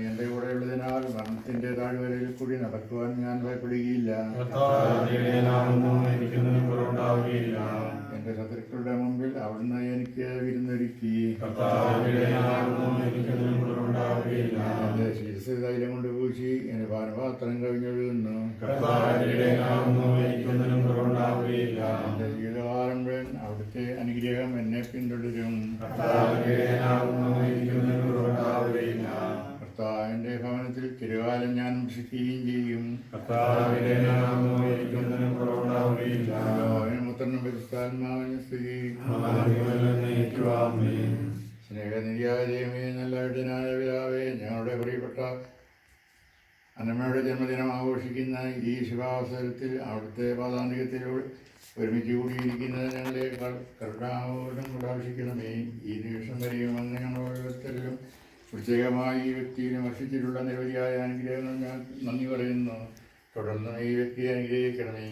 എന്റെ കൂടെയുള്ളതിനാൽ മരണത്തിന്റെ താഴ്വരയിൽ കൂടി നടക്കുവാൻ ഞാൻ ഭയപ്പെടുകയില്ല. എന്റെ ശത്രുക്കളുടെ മുമ്പിൽ അവിടുന്ന് എനിക്ക് വിരുന്നൊരുക്കി. എന്റെ ശിരസ് തൈലം കൊണ്ട് പൂശി എന്റെ പാനപാത്രം കഴിഞ്ഞൊഴുകുന്നു മുഴുവൻ അവിടുത്തെ അനുഗ്രഹം എന്നെ പിന്തുടരും. കർത്താവിന്റെ ഭവനത്തിൽ തിരുവാലം ഞാൻ വസിക്കുകയും ചെയ്യും. പുത്രനും സ്തുതി. സ്നേഹനിധിയായ ദൈവമേ നല്ല വിടനായ പിതാവേ ഞങ്ങളുടെ പ്രിയപ്പെട്ട അന്നമ്മയുടെ ജന്മദിനം ആഘോഷിക്കുന്ന ഈ ശുഭാവസരത്തിൽ അവിടുത്തെ പാതാന്തികത്തിലൂടെ ഒരുമിച്ച് കൂടിയിരിക്കുന്നത് ഞങ്ങളെ കരുണാവോടും പ്രകാശിക്കണമേ ഈ നിമിഷം വരെയും അങ്ങ് ഞങ്ങൾ ഓരോരുത്തരിലും പ്രത്യേകമായി ഈ വ്യക്തിയിൽ വർഷിച്ചിട്ടുള്ള നിരവധിയായ അനുഗ്രഹങ്ങൾ ഞാൻ നന്ദി പറയുന്നു. തുടർന്ന് ഈ വ്യക്തിയെ അനുഗ്രഹിക്കണമേ.